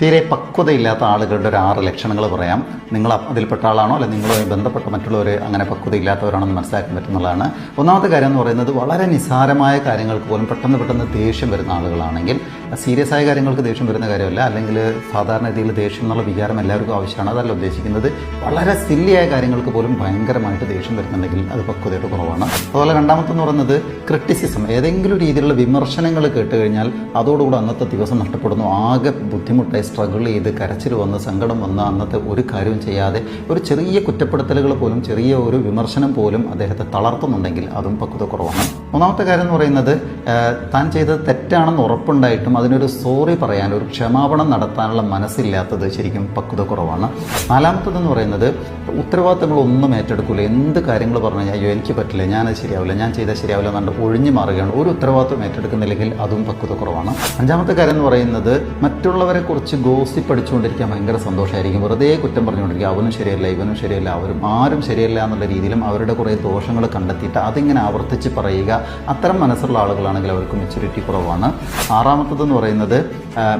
തീരെ പക്വതയില്ലാത്ത ആളുകളുടെ ഒരു ആറ് ലക്ഷണങ്ങൾ പറയാം. നിങ്ങൾ അതിൽപ്പെട്ട ആളാണോ? അല്ലെങ്കിൽ നിങ്ങളുമായി ബന്ധപ്പെട്ട മറ്റുള്ളവർ അങ്ങനെ പക്വതയില്ലാത്തവരാണെന്ന് മനസ്സിലാക്കാൻ പറ്റുന്നതാണ്. ഒന്നാമത്തെ കാര്യം എന്ന് പറയുന്നത് വളരെ നിസ്സാരമായ കാര്യങ്ങൾക്ക് പോലും പെട്ടെന്ന് പെട്ടെന്ന് ദേഷ്യം വരുന്ന ആളുകളാണെങ്കിൽ സീരിയസ് ആയ കാര്യങ്ങൾക്ക് ദേഷ്യം വരുന്ന കാര്യമല്ല. അല്ലെങ്കിൽ സാധാരണ രീതിയിൽ ദേഷ്യം എന്നുള്ള വികാരം എല്ലാവർക്കും ആവശ്യമാണ്. അതല്ല ഉദ്ദേശിക്കുന്നത് വളരെ സില്ലിയായ കാര്യങ്ങൾക്ക് പോലും ഭയങ്കരമായിട്ട് ദേഷ്യം വരുന്നുണ്ടെങ്കിൽ അത് പക്വതയുടെ കുറവാണ്. അതുപോലെ രണ്ടാമത്തെന്ന് പറയുന്നത് ക്രിറ്റിസിസം ഏതെങ്കിലും രീതിയിലുള്ള വിമർശനങ്ങൾ കേട്ട് കഴിഞ്ഞാൽ അതോടുകൂടി അന്നത്തെ ദിവസം നഷ്ടപ്പെടുന്നു. ആകെ ബുദ്ധിമുട്ടായി സ്ട്രഗിൾ ചെയ്ത് കരച്ചിൽ വന്ന് സങ്കടം വന്ന് അന്നത്തെ ഒരു കാര്യവും ചെയ്യാതെ ഒരു ചെറിയ കുറ്റപ്പെടുത്തലുകൾ പോലും ചെറിയ ഒരു വിമർശനം പോലും അദ്ദേഹത്തെ തളർത്തുന്നുണ്ടെങ്കിൽ അതും പക്വത കുറവാണ്. മൂന്നാമത്തെ കാര്യം എന്ന് പറയുന്നത് താൻ ചെയ്തത് തെറ്റാണെന്ന് ഉറപ്പുണ്ടായിട്ടും അതിനൊരു സോറി പറയാൻ ഒരു ക്ഷമാപണം നടത്താനുള്ള മനസ്സില്ലാത്തത് ശരിക്കും പക്വത കുറവാണ് നാലാമത്തതെന്ന് പറയുന്നത് ഉത്തരവാദിത്തങ്ങളൊന്നും ഏറ്റെടുക്കില്ല എന്ത് കാര്യങ്ങൾ പറഞ്ഞു കഴിഞ്ഞാൽ അയ്യോ എനിക്ക് പറ്റില്ല ഞാനത് ശരിയാവില്ല ഞാൻ ചെയ്താൽ ശരിയാവില്ല എന്നുകൊണ്ട് ഒഴിഞ്ഞു മാറുകയാണ്. ഒരു ഉത്തരവാദിത്വം ഏറ്റെടുക്കുന്നില്ലെങ്കിൽ അതും പക്വത കുറവാണ് അഞ്ചാമത്തെ കാര്യം എന്ന് പറയുന്നത് മറ്റുള്ളവരെ കുറിച്ച് ഗോസി പഠിച്ചുകൊണ്ടിരിക്കാൻ ഭയങ്കര സന്തോഷമായിരിക്കും വെറുതെ കുറ്റം പറഞ്ഞുകൊണ്ടിരിക്കുക അവനും ശരിയല്ല ഇവനും ശരിയല്ല അവരും ആരും ശരിയല്ല എന്നുള്ള രീതിയിലും അവരുടെ കുറേ ദോഷങ്ങൾ കണ്ടെത്തിയിട്ട് അതിങ്ങനെ ആവർത്തിച്ച് പറയുക അത്തരം മനസ്സുള്ള ആളുകളാണെങ്കിൽ അവർക്ക് മെച്യൂരിറ്റി കുറവാണ്. ആറാമത്തതെന്ന് പറയുന്നത്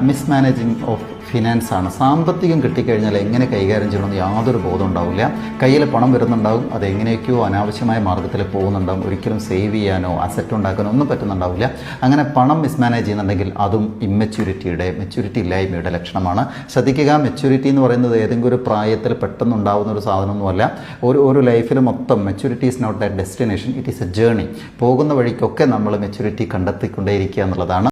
മിസ് മാനേജിങ് ഓഫ് ഫിനാൻസ് ആണ്. സാമ്പത്തികം കിട്ടിക്കഴിഞ്ഞാൽ എങ്ങനെ കൈകാര്യം ചെയ്യണമെന്ന് യാതൊരു ബോധം ഉണ്ടാവില്ല. കയ്യിൽ പണം വരുന്നുണ്ടാവും അത് എങ്ങനെയൊക്കെയോ അനാവശ്യമായ മാർഗത്തിൽ പോകുന്നുണ്ടാവും. ഒരിക്കലും സേവ് ചെയ്യാനോ അസറ്റ് ഉണ്ടാക്കാനോ ഒന്നും പറ്റുന്നുണ്ടാവില്ല. അങ്ങനെ പണം മിസ്മാനേജ് ചെയ്യുന്നുണ്ടെങ്കിൽ അതും ഇമ്മച്യൂരിറ്റിയുടെ മെച്യൂരിറ്റി ഇല്ലായ്മയുടെ ലക്ഷണമാണ്. ശ്രദ്ധിക്കുക മെച്യൂരിറ്റി എന്ന് പറയുന്നത് ഏതെങ്കിലും ഒരു പ്രായത്തിൽ പെട്ടെന്ന് ഉണ്ടാകുന്ന ഒരു സാധനമൊന്നുമല്ല. ഒരു ഒരു ലൈഫിൽ മൊത്തം maturity is not a destination it is a journey പോകുന്ന വഴിക്കൊക്കെ നമ്മൾ മെച്യൂരിറ്റി കണ്ടെത്തിക്കൊണ്ടേയിരിക്കുക എന്നുള്ളതാണ്